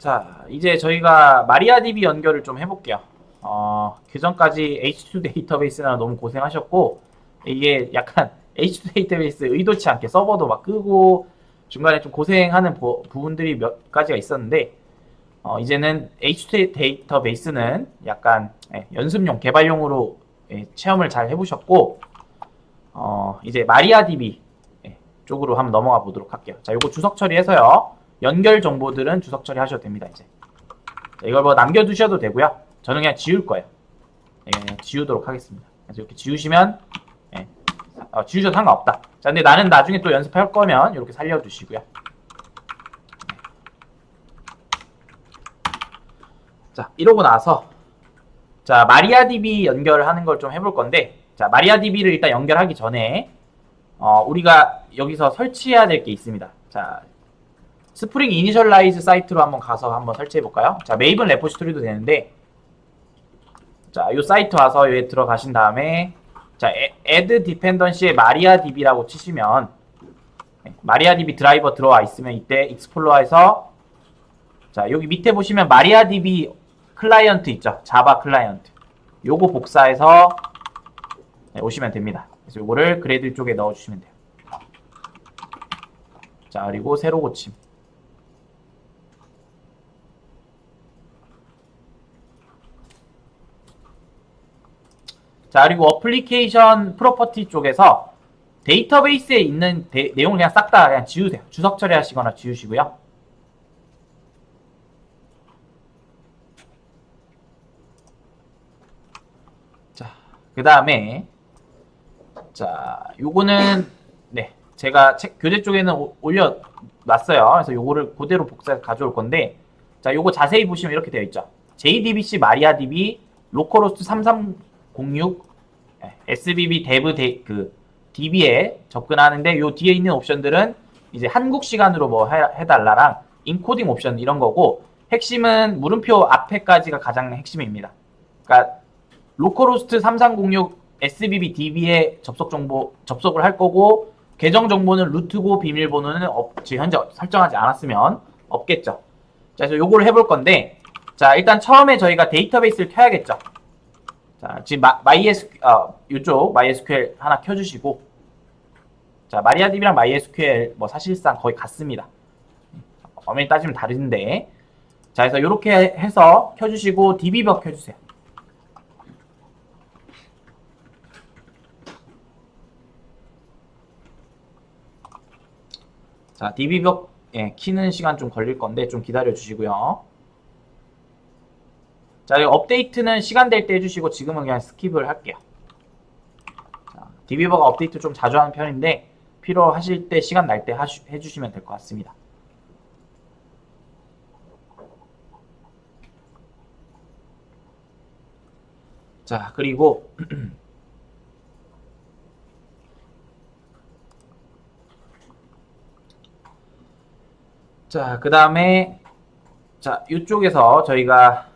자, 이제 저희가 마리아DB 연결을 좀 해볼게요. 어, 그 전까지 H2 데이터베이스나 너무 고생하셨고, 이게 약간 H2 데이터베이스 의도치 않게 서버도 막 끄고, 중간에 좀 고생하는 부, 부분들이 몇 가지가 있었는데, 어, 이제는 H2 데이터베이스는 약간 예, 연습용, 개발용으로 예, 체험을 잘 해보셨고, 어, 이제 마리아DB 예, 쪽으로 한번 넘어가 보도록 할게요. 자, 요거 주석 처리해서요. 연결 정보들은 주석 처리하셔도 됩니다, 이제. 자, 이걸 뭐 남겨두셔도 되고요. 저는 그냥 지울 거예요. 예, 그냥 지우도록 하겠습니다. 그래서 이렇게 지우시면, 예, 어, 지우셔도 상관없다. 자, 근데 나는 나중에 또 연습할 거면 이렇게 살려두시고요. 자, 이러고 나서, 자, 마리아DB 연결하는 걸 좀 해볼 건데, 자, 마리아DB를 일단 연결하기 전에, 어, 우리가 여기서 설치해야 될 게 있습니다. 자, 스프링 이니셜라이즈 사이트로 한번 가서 한번 설치해 볼까요? 자, 메이븐 레포지토리도 되는데, 자, 이 사이트 와서 여기 들어가신 다음에, 자, add dependency에 mariadb라고 치시면, 네, mariadb 드라이버 들어와 있으면 이때 익스플로어에서, 자, 여기 밑에 보시면 mariadb 클라이언트 있죠? 자바 클라이언트. 요거 복사해서 네, 오시면 됩니다. 그래서 요거를 그래들 쪽에 넣어 주시면 돼요. 자, 그리고 새로 고침. 자, 그리고 어플리케이션 프로퍼티 쪽에서 데이터베이스에 있는 데, 내용을 그냥 싹 다 그냥 지우세요. 주석 처리하시거나 지우시고요. 자, 그 다음에 자, 요거는 네, 제가 책, 교재 쪽에는 오, 올려놨어요. 그래서 요거를 그대로 복사해서 가져올 건데 자, 요거 자세히 보시면 이렇게 되어 있죠. JDBC, 마리아DB, 로컬호스트 33 06 SBB 데브 데, 그 DB에 접근하는데 요 뒤에 있는 옵션들은 이제 한국 시간으로 뭐 해, 해달라랑 인코딩 옵션 이런 거고 핵심은 물음표 앞에까지가 가장 핵심입니다. 그러니까 로컬호스트 3306 SBB DB에 접속 정보 접속을 할 거고 계정 정보는 루트고 비밀번호는 없지 현재 설정하지 않았으면 없겠죠. 자, 그래서 요거를 해볼 건데 자 일단 처음에 저희가 데이터베이스를 켜야겠죠. 자 지금 마, MySQL 어, 이쪽 MySQL 하나 켜주시고 자 마리아DB랑 MySQL 뭐 사실상 거의 같습니다. 엄연히 따지면 다른데 자 그래서 이렇게 해서 켜주시고 DB벽 켜주세요. 자, DB벽 예, 키는 시간 좀 걸릴 건데 좀 기다려 주시고요. 자, 이 업데이트는 시간 될 때 해주시고 지금은 그냥 스킵을 할게요. 자, DB버가 업데이트 좀 자주 하는 편인데 필요하실 때 시간 날 때 해주시면 될 것 같습니다. 자, 그리고 자, 그 다음에 자, 이쪽에서 저희가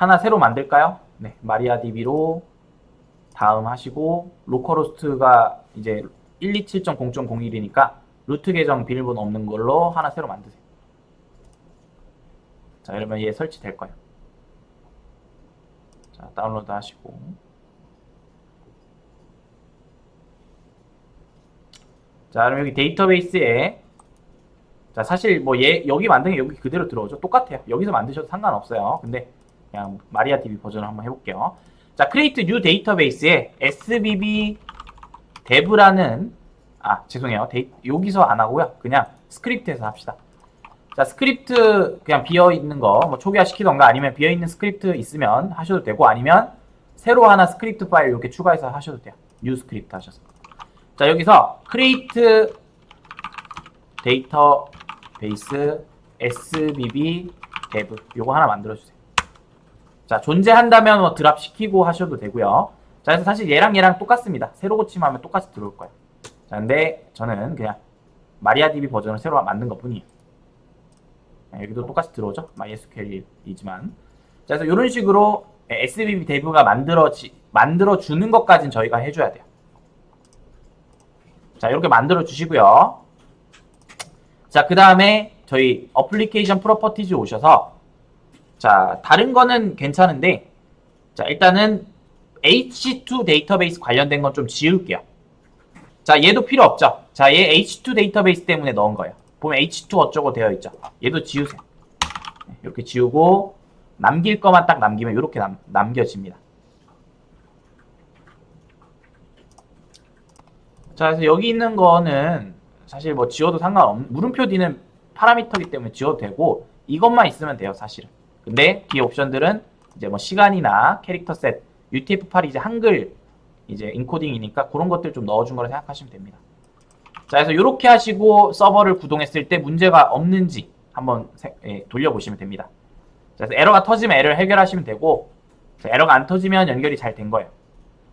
하나 새로 만들까요? 네, 마리아DB로 다음 하시고 로컬호스트가 이제 127.0.01이니까 루트 계정 비밀번호 없는 걸로 하나 새로 만드세요. 자, 이러면 얘 설치될 거예요. 자, 다운로드 하시고 자, 그럼 여기 데이터베이스에 자, 사실 뭐 얘 여기 만든 게 여기 그대로 들어오죠. 똑같아요. 여기서 만드셔도 상관없어요. 근데 그냥 마리아DB 버전을 한번 해볼게요. 자, create new database에 SBB dev라는 아, 죄송해요. 데이, 여기서 안 하고요. 그냥 스크립트에서 합시다. 자, 스크립트 그냥 비어 있는 거 뭐 초기화 시키던가 아니면 비어 있는 스크립트 있으면 하셔도 되고 아니면 새로 하나 스크립트 파일 이렇게 추가해서 하셔도 돼요. new 스크립트 하셔서. 자, 여기서 create 데이터베이스 SBB dev 요거 하나 만들어 주세요. 자, 존재한다면 뭐 드랍 시키고 하셔도 되고요. 자, 그래서 사실 얘랑 얘랑 똑같습니다. 새로 고침하면 똑같이 들어올 거예요. 자, 근데 저는 그냥 마리아DB 버전을 새로 만든 것 뿐이에요. 자, 여기도 똑같이 들어오죠? MySQL이지만. 자, 그래서 이런 식으로 SBB dev가 만들어지, 만들어주는 것까지는 저희가 해줘야 돼요. 자, 이렇게 만들어 주시고요. 자, 그 다음에 저희 어플리케이션 프로퍼티즈 오셔서 자 다른 거는 괜찮은데 자 일단은 H2 데이터베이스 관련된 건 좀 지울게요. 자 얘도 필요 없죠. 자 얘 H2 데이터베이스 때문에 넣은 거예요. 보면 H2 어쩌고 되어 있죠. 얘도 지우세요. 네, 이렇게 지우고 남길 거만 딱 남기면 이렇게 남, 남겨집니다. 자, 그래서 여기 있는 거는 사실 뭐 지워도 상관없, 물음표 뒤는 파라미터이기 때문에 지워도 되고 이것만 있으면 돼요, 사실은. 근데 뒤에 옵션들은 이제 뭐 시간이나 캐릭터 셋, UTF-8이 이제 한글 이제 인코딩이니까 그런 것들 좀 넣어준 거라 생각하시면 됩니다. 자, 그래서 이렇게 하시고 서버를 구동했을 때 문제가 없는지 한번 세- 예, 돌려보시면 됩니다. 자, 그래서 에러가 터지면 에러를 해결하시면 되고 자, 에러가 안 터지면 연결이 잘 된 거예요.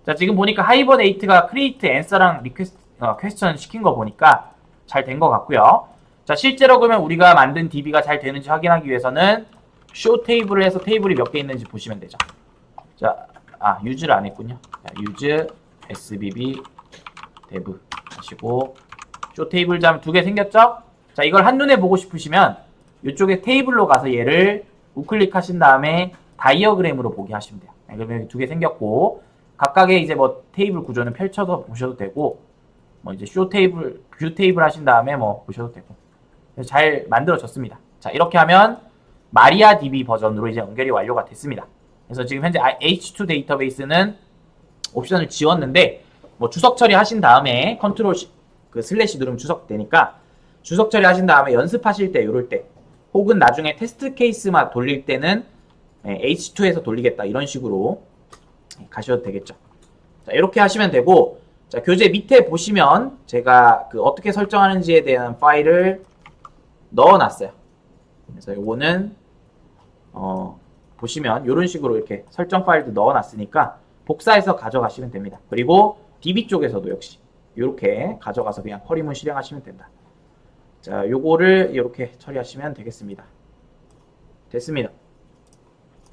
자, 지금 보니까 하이버네이트가 크리에이트 앤서랑 리퀘스트 어, 퀘스천 시킨 거 보니까 잘 된 것 같고요. 자, 실제로 그러면 우리가 만든 DB가 잘 되는지 확인하기 위해서는 쇼 테이블을 해서 테이블이 몇 개 있는지 보시면 되죠. 자, 아, 유즈를 안 했군요. 자, 유즈 sbb dev 하시고 쇼 테이블 점두개 생겼죠? 자, 이걸 한눈에 보고 싶으시면 이쪽에 테이블로 가서 얘를 우클릭 하신 다음에 다이어그램으로 보게 하시면 돼요. 네, 그러면 두 개 생겼고 각각의 이제 뭐 테이블 구조는 펼쳐서 보셔도 되고 뭐 이제 쇼 테이블, 뷰 테이블 하신 다음에 뭐 보셔도 되고 잘 만들어졌습니다. 자, 이렇게 하면 마리아 DB 버전으로 이제 연결이 완료가 됐습니다. 그래서 지금 현재 H2 데이터베이스는 옵션을 지웠는데 뭐 주석 처리하신 다음에 컨트롤 시- 그 슬래시 누르면 주석 되니까 주석 처리하신 다음에 연습하실 때 이럴 때 혹은 나중에 테스트 케이스만 돌릴 때는 예, H2에서 돌리겠다 이런 식으로 가셔도 되겠죠. 자, 이렇게 하시면 되고 자, 교재 밑에 보시면 제가 그 어떻게 설정하는지에 대한 파일을 넣어놨어요. 그래서 요거는 어, 보시면 이런 식으로 이렇게 설정 파일도 넣어놨으니까 복사해서 가져가시면 됩니다. 그리고 DB 쪽에서도 역시 이렇게 가져가서 그냥 커리문 실행하시면 된다. 자, 요거를 이렇게 처리하시면 되겠습니다. 됐습니다.